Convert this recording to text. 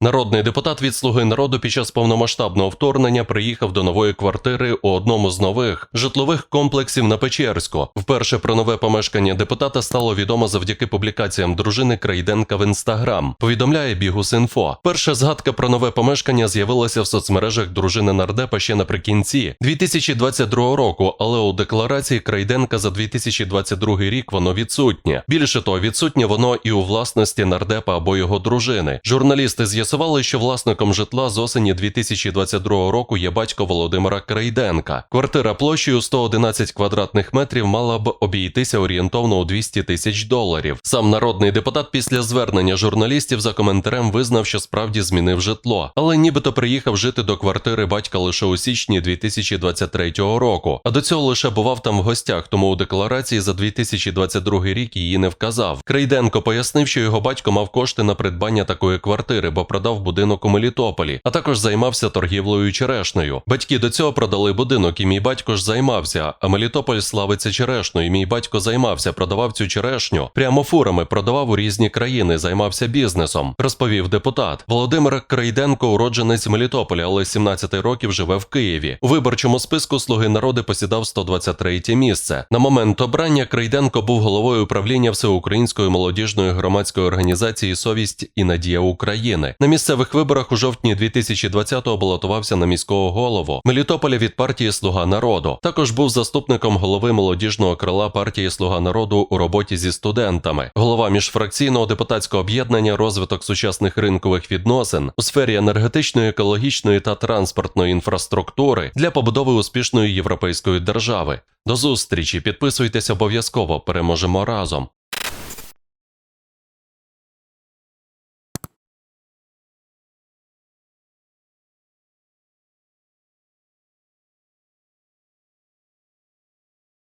Народний депутат від Слуги народу під час повномасштабного вторгнення приїхав до нової квартири у одному з нових житлових комплексів на Печерську. Вперше про нове помешкання депутата стало відомо завдяки публікаціям дружини Крайденка в інстаграм. Повідомляє Бігус.Інфо. Перша згадка про нове помешкання з'явилася в соцмережах дружини нардепа ще наприкінці 2022 року, але у декларації Крайденка за 2022 рік воно відсутнє. Більше того, відсутнє воно і у власності нардепа або його дружини. Журналісти з'ясували, що власником житла з осені 2022 року є батько Володимира Крайденка. Квартира площею 111 квадратних метрів мала б обійтися орієнтовно у 200 тисяч доларів. Сам народний депутат після звернення журналістів за коментарем визнав, що справді змінив житло, але нібито приїхав жити до квартири батька лише у січні 2023 року. А до цього лише бував там в гостях, тому у декларації за 2022 рік її не вказав. Крейденко пояснив, що його батько мав кошти на придбання такої квартири, бо продав будинок у Мелітополі, а також займався торгівлею черешнею. Батьки до цього продали будинок, і мій батько ж займався. А Мелітополь славиться черешною. Мій батько займався, продавав цю черешню прямо фурами, продавав у різні країни, займався бізнесом. Розповів депутат. Володимир Крейденко, уродженець Мелітополя, але з 17 років живе в Києві. У виборчому списку Слуги народи посідав 123 місце. На момент обрання Крейденко був головою управління Всеукраїнської молодіжної громадської організації Совість і Надія України. На місцевих виборах у жовтні 2020-го балотувався на міського голову Мелітополя від партії Слуга народу. Також був заступником голови молодіжного крила партії Слуга народу у роботі зі студентами, голова міжфракційного депутатського об'єднання розвиток сучасних ринкових відносин у сфері енергетичної, екологічної та транспортної інфраструктури для побудови успішної європейської держави. До зустрічі, підписуйтесь обов'язково, переможемо разом.